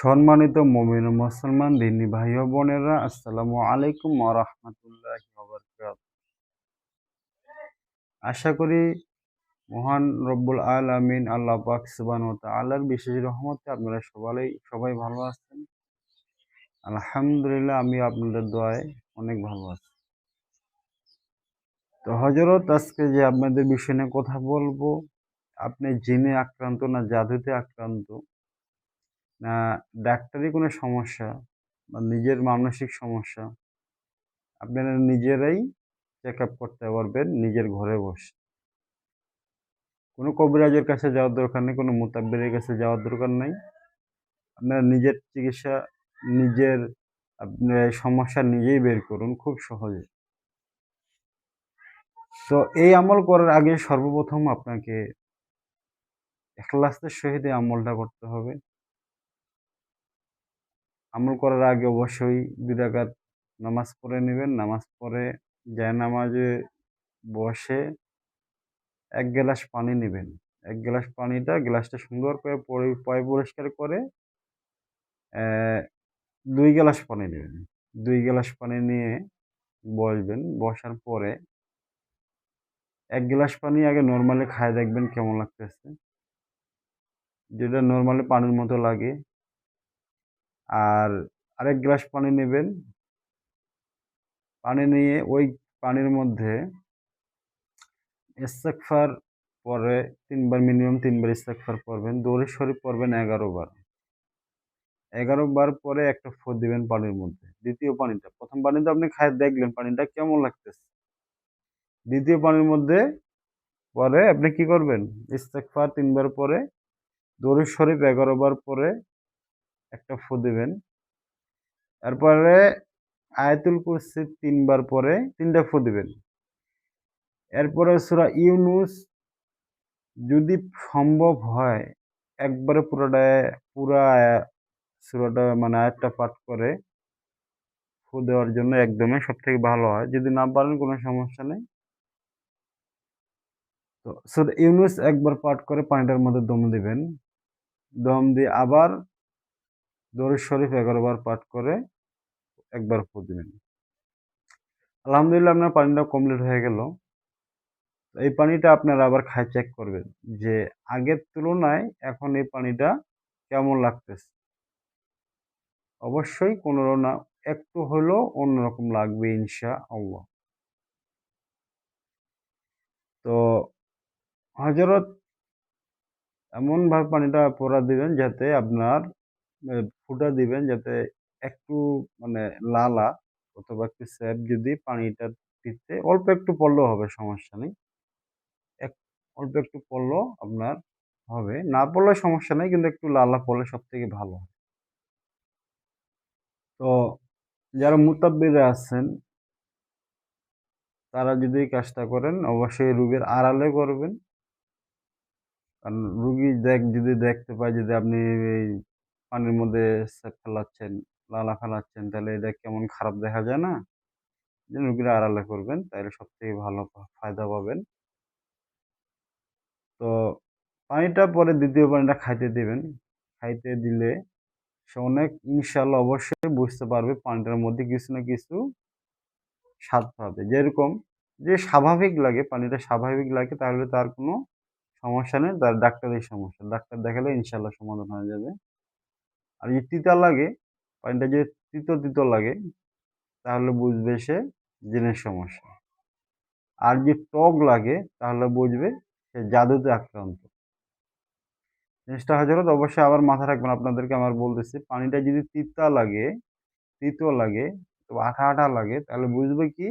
সম্মানিত মমিন মুসলমান দিনী ভাই ও বোনেরা, আসসালামু আলাইকুম ওয়া রাহমাতুল্লাহি ওয়া বারাকাতুহু। আশা করি মহান রব্বুল আলামিন আল্লাহ পাক ওয়া তাআলার বিশেষ রহমতে আপনারা সবাই সবাই ভালো আছেন। আলহামদুলিল্লাহ আমি আপনাদের দোয়ায় অনেক ভালো আছি। তো হজরত আজকে যে আপনাদের বিষয় নিয়ে কথা বলব, আপনি জিনে আক্রান্ত না জাদুতে আক্রান্ত না ডাক্তারি কোনো সমস্যা বা নিজের মানসিক সমস্যা। আপনারা নিজেরাই চেক আপ করতে পারবেন, নিজের ঘরে বসে। কোনো কবিরাজের কাছে যাওয়ার দরকার নেই, কোনো মোতাব্বিরের কাছে যাওয়ার দরকার নেই। আপনারা নিজের চিকিৎসা, নিজের আপনার সমস্যা নিজেই বের করুন, খুব সহজে। তো এই আমল করার আগে সর্বপ্রথম আপনাকে এখলাসের সহিত আমলটা করতে হবে। আমল করার আগে অবশ্যই দুই নামাজ পড়ে নেবেন। নামাজ পড়ে যায় নামাজে বসে এক গ্লাস পানি নেবেন। এক গ্লাস পানিটা গ্লাসটা সুন্দর করে পয় পরিষ্কার করে দুই গ্লাস পানি নেবেন। দুই গ্লাস পানি নিয়ে বসবেন। বসার পরে এক গ্লাস পানি আগে নর্মালি খায় দেখবেন কেমন লাগতেছে। যেটা নর্মালি পানির মতো লাগে। আর আরেক গ্লাস পানি নেবেন। পানি নিয়ে ওই পানির মধ্যে ইস্তেকফার পরে তিনবার মিনিমাম তিনবার ইস্তেকফার পড়বেন। দৌড়ে শরীফ পড়বেন এগারো বার। এগারো বার পরে একটা ফোর দিবেন পানির মধ্যে। দ্বিতীয় পানিটা, প্রথম পানিতে আপনি খায় দেখলেন পানিটা কেমন লাগতেছে। দ্বিতীয় পানির মধ্যে পরে আপনি কি করবেন? ইস্তেকফার তিনবার পরে দৌড়ে শরীফ এগারো বার পরে একটা ফু দিবেন। তারপরে আয়াতুল কুরসি তিনবার পরে তিনটা ফু দিবেন। এরপরে সুরা ইউনুস যদি সম্ভব হয়, একবারে পুরোটা, পুরা সুরাটা মানে আয়াতটা পাঠ করে ফু দেওয়ার জন্য একদমই সব থেকে ভালো হয়। যদি না পারেন, কোনো সমস্যা নেই। তো সুরা ইউনুস একবার পাঠ করে পানিটার মধ্যে দম দিবেন। দম দিয়ে আবার দরুদ শরীফ এগারো বার পাঠ করে একবার ফু আলহামদুলিল্লাহ আপনার পানিটা কমপ্লিট হয়ে গেল। এই পানিটা আপনারা আবার খাই চেক করবেন যে আগের তুলনায় এখন এই পানিটা কেমন লাগতেছে। অবশ্যই কোনো না, একটু হলেও অন্যরকম লাগবে ইনশা আল্লাহ তো হজরত এমনভাবে পানিটা পরা দিবেন যাতে আপনার ফুটা দিবেন যাতে একটু মানে লালা অথবা একটু স্যাপ যদি পানিটা দিতে, অল্প একটু পড়লেও হবে, সমস্যা নেই। এক, অল্প একটু পড়লেও আপনার হবে। না পড়লে সমস্যা নেই, কিন্তু একটু লালা পড়লে সব থেকে ভালো তো যারা মুতাব্বিরা আছেন, তারা যদি কাজটা করেন, অবশ্যই রোগীর আড়ালে করবেন। কারণ রুগী দেখ, যদি দেখতে পায়, যদি আপনি এই পানির মধ্যে ফেলাচ্ছেন, লালা ফেলাচ্ছেন, তাহলে এটা কেমন খারাপ দেখা যায় না? রুগীরা আড়ালে করবেন, তাহলে সব থেকে ভালো ফায়দা পাবেন। তো পানিটা পরে দ্বিতীয় পানিটা খাইতে দিবেন। খাইতে দিলে সে অনেক ইনশাল্লাহ অবশ্যই বুঝতে পারবে পানিটার মধ্যে কিছু না কিছু স্বাদ পাবে। যেরকম যে স্বাভাবিক লাগে, পানিটা স্বাভাবিক লাগে, তাহলে তার কোনো সমস্যা নেই, তার ডাক্তারের সমস্যা। ডাক্তার দেখালে ইনশাল্লাহ সমাধান হয়ে যাবে। আর যদি তিতা লাগে, পানিটা যদি তিতো তিতো লাগে, তাহলে বুঝবে সে জিনের সমস্যা। আর যে টক লাগে, তাহলে বুঝবে সে জাদুতে আক্রান্ত। জিনিসটা হজরত অবশ্যই আবার মাথা রাখবেন, আপনাদেরকে আমার বলতেছি, পানিটা যদি তিতা লাগে, তিতো লাগে, তো আঠা আঠা লাগে, তাহলে বুঝবে কি,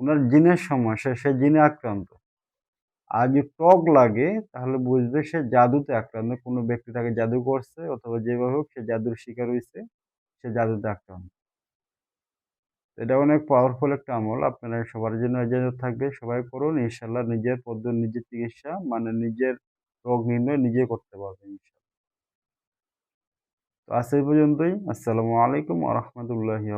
ওনার জিনের সমস্যা, সে জিনে আক্রান্ত। আর যদি টক লাগে, তাহলে বুঝবে সে জাদুতে আক্রান্ত কোনো ব্যক্তি তাকে জাদু করছে, অথবা যেভাবে হোক সে জাদুর শিকার হয়েছে সে জাদুতে আক্রান্ত। এটা অনেক পাওয়ারফুল একটা আমল। আপনারা সবার জন্য এজাজত থাকবে। সবাই করুন ইনশাল্লাহ নিজের পদ্ধতি নিজের চিকিৎসা মানে নিজের রোগ নির্ণয় নিজে করতে পারবে ইনশাল্লাহ তো আজ এই পর্যন্তই। আসসালামু আলাইকুম আ রহমতুল্লাহি